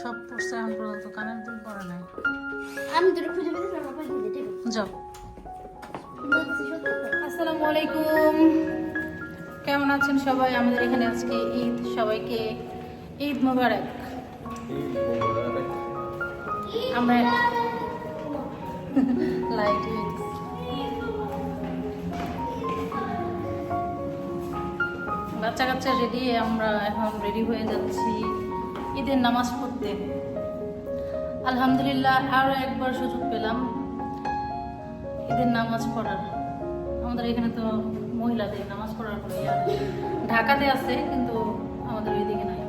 সব পড়ছে এখন পর্যন্ত কানের দুল পরে নাই। আমি তোর খুঁজে পেতে যাও? আসসালামু আলাইকুম। কেমন আছেন সবাই? আমাদের এখানে আজকে ঈদ। সবাইকে ঈদ মোবারক। আমরা লাইট বাচ্চা কাচ্চা রেডি আমরা এখন রেডি হয়ে যাচ্ছি। ঈদের নামাজ পড়তে আলহামদুলিল্লাহ আরও একবার সুযোগ পেলাম ঈদের নামাজ পড়ার। আমাদের এখানে তো মহিলাদের নামাজ পড়ার কোনো ঢাকাতে আছে, কিন্তু আমাদের ওইদিকে নাই।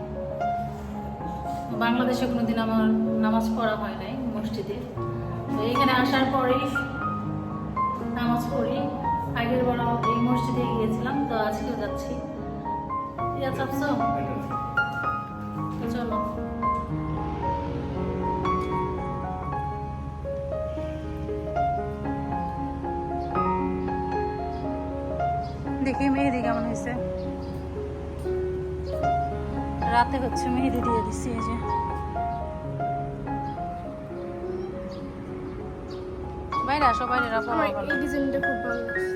বাংলাদেশে কোনোদিন আমার নামাজ পড়া হয় নাই মসজিদে। তো এখানে আসার পরেই নামাজ পড়ি। আগের বার এই মসজিদে গিয়েছিলাম, তো আজকেও যাচ্ছি। চলো। দেখি মেহেদি কেমন হয়েছে? রাতে হচ্ছে মেহেদি দিয়ে দিচ্ছি এই যে। বাইরে আসো বাইরে রাখো এই ডিজাইনটা খুব ভালো লাগছে।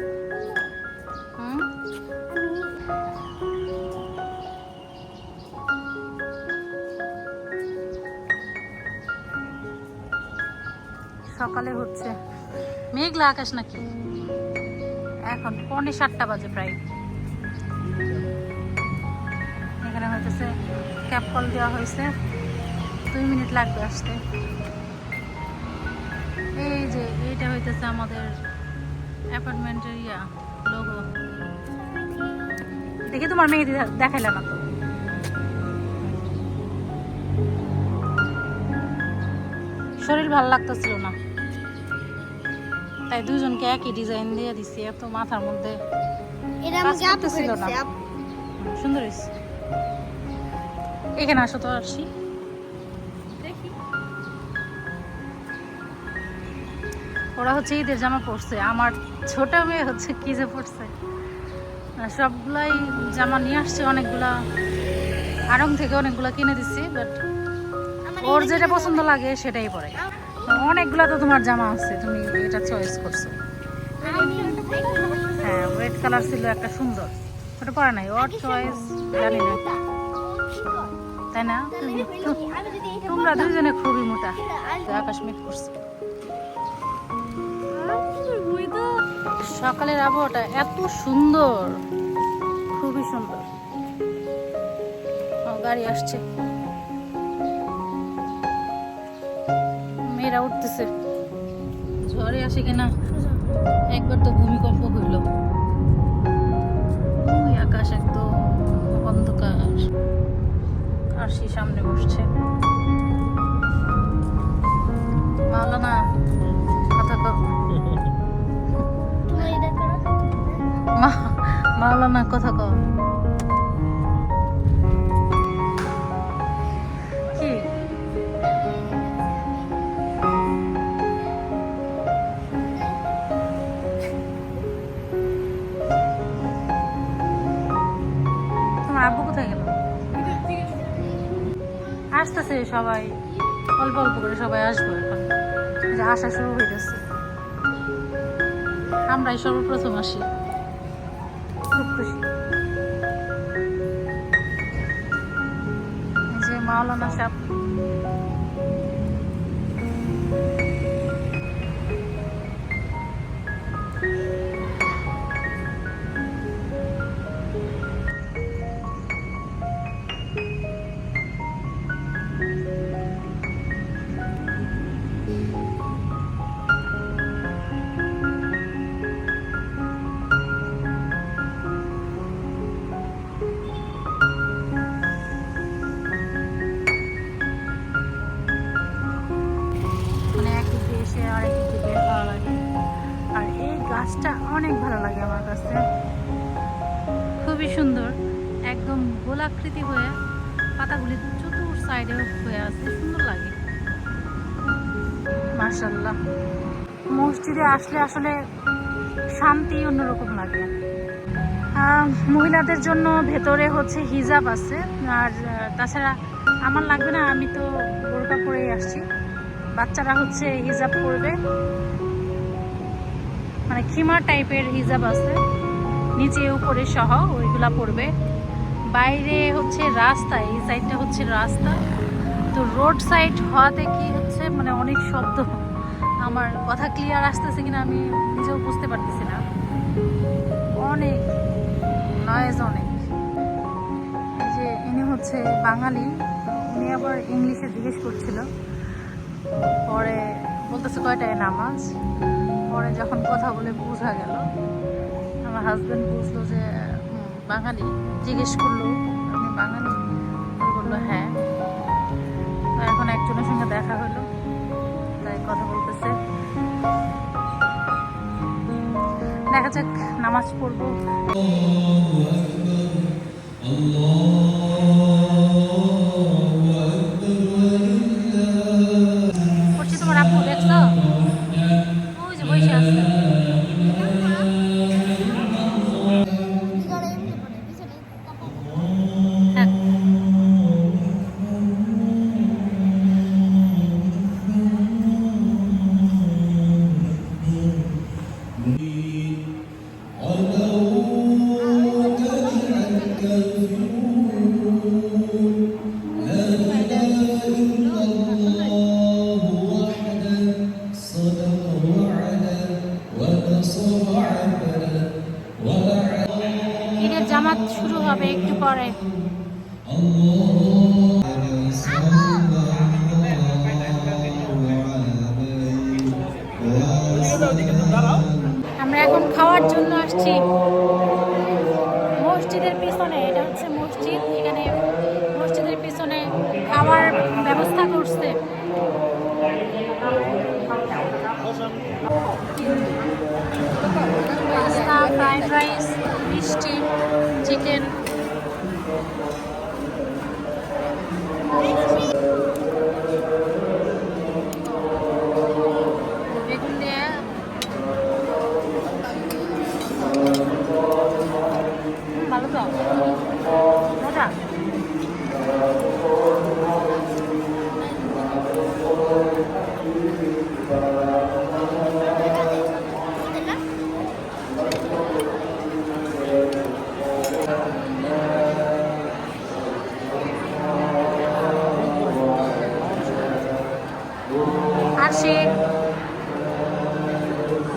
সকালে হচ্ছে। মেঘলা আকাশ নাকি? এখন পৌনে সাতটা বাজে প্রায়। এখানে হইতেছে ক্যাব কল দেওয়া হয়েছে দুই মিনিট লাগবে আসতে। এই যে, এইটা হইতেছে আমাদের অ্যাপার্টমেন্টের ইয়া লোগো দেখি তোমার মেহেদি দেখাইলাম না তো শরীর ভালো লাগতেছিল না। তাই দুজনকে একই ডিজাইন দিয়ে দিছি এত মাথার মধ্যে। না। সুন্দর হয়েছে এখানে আসো তো আসি। ওরা হচ্ছে ঈদের জামা পরছে আমার ছোট মেয়ে হচ্ছে কি যে পরছে। সবগুলাই জামা নিয়ে আসছে অনেকগুলা আড়ং থেকে অনেকগুলা কিনে দিচ্ছি বাট ওর যেটা পছন্দ লাগে সেটাই পরে। অনেকগুলা তো তোমার জামা আছে তুমি এটা চয়েস করছ। হ্যাঁ রেড কালার ছিল একটা সুন্দর। ওটা পরে নাই, ওর চয়েস জানি না। তাই না? তোমরা দুজনে খুবই মোটা আকাশ মেঘ করছে। সকালের আবহাওয়াটা এত সুন্দর, খুবই সুন্দর। গাড়ি আসছে। মেয়েরা উঠতেছে। ঝড়ে আসে কিনা? একবার তো ভূমিকম্প হইল। আকাশ একদম অন্ধকার। আর সে সামনে বসছে। মাওলানা কথা মাওলানা, কথা কও। আসতেছে সবাই। অল্প অল্প করে সবাই আসব এখন। যে আসা শুরু হয়ে গেছে। আমরাই সর্বপ্রথম আসি। খুব খুশি। যে মাওলানা সাহেব। লাগে খুবই সুন্দর। একদম গোলাকৃতি হয়ে পাতাগুলি চতুর সাইডে হয়ে আছে। সুন্দর লাগে। মার্শাল্লাহ মসজিদে আসলে আসলে শান্তি অন্যরকম লাগে। মহিলাদের জন্য ভেতরে হচ্ছে হিজাব আছে। আর তাছাড়া আমার লাগবে না, আমি তো বোরকা পরেই আসছি। বাচ্চারা হচ্ছে হিজাব পরবে। মানে খিমার টাইপের হিজাব আছে। নিচে, উপরে সহ ওইগুলা পড়বে। বাইরে হচ্ছে রাস্তা, এই সাইডটা হচ্ছে রাস্তা। তো রোড সাইড হওয়াতে কি হচ্ছে মানে অনেক শব্দ। আমার কথা ক্লিয়ার আসতেছে কিনা আমি নিজেও বুঝতে পারতেছি না। অনেক নয়েজ অনেক। যে ইনি হচ্ছে বাঙালি, উনি আবার ইংলিশে জিজ্ঞেস করছিল। পরে বলতেছে কয়টায় নামাজ? পরে যখন কথা বলে বোঝা গেল। আমার হাজব্যান্ড বুঝলো যে বাঙালি। জিজ্ঞেস করল, আপনি বাঙালি? বলল হ্যাঁ। তো এখন একজনের সঙ্গে দেখা হলো, তাই কথা বলতেছে। দেখা যাক, নামাজ পড়ব। জামাত শুরু হবে একটু পরে।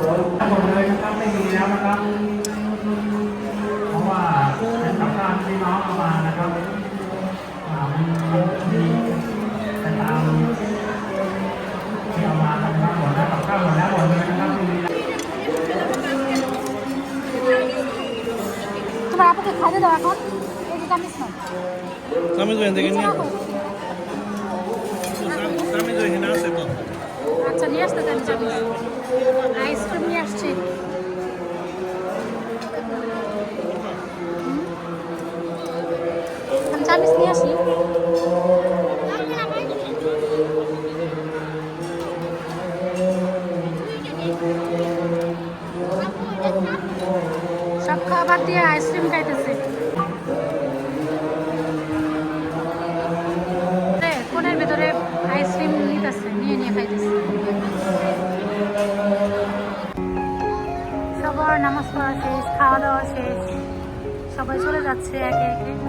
หมดเลยนะครับไม่มีแล้วนะครับ เพราะว่าเป็นสัมภาษที่น้องเอามานะครับมีแต่ตามที่เอามานะครับหมดแล้วกับข้าวหมดแล้วหมดเลยนะครับไม่มีแล้ว तुम्हाला आपण एखादं दवाखान त्याची कामीच नाही कामीच नाही त्याची कामीच नाही আচ্ছা নিয়ে আসতে আমি যাব আইসক্রিম নিয়ে আসছি হুম। আমি চামিচ নিয়ে আসি সবার নামাজ পড়া শেষ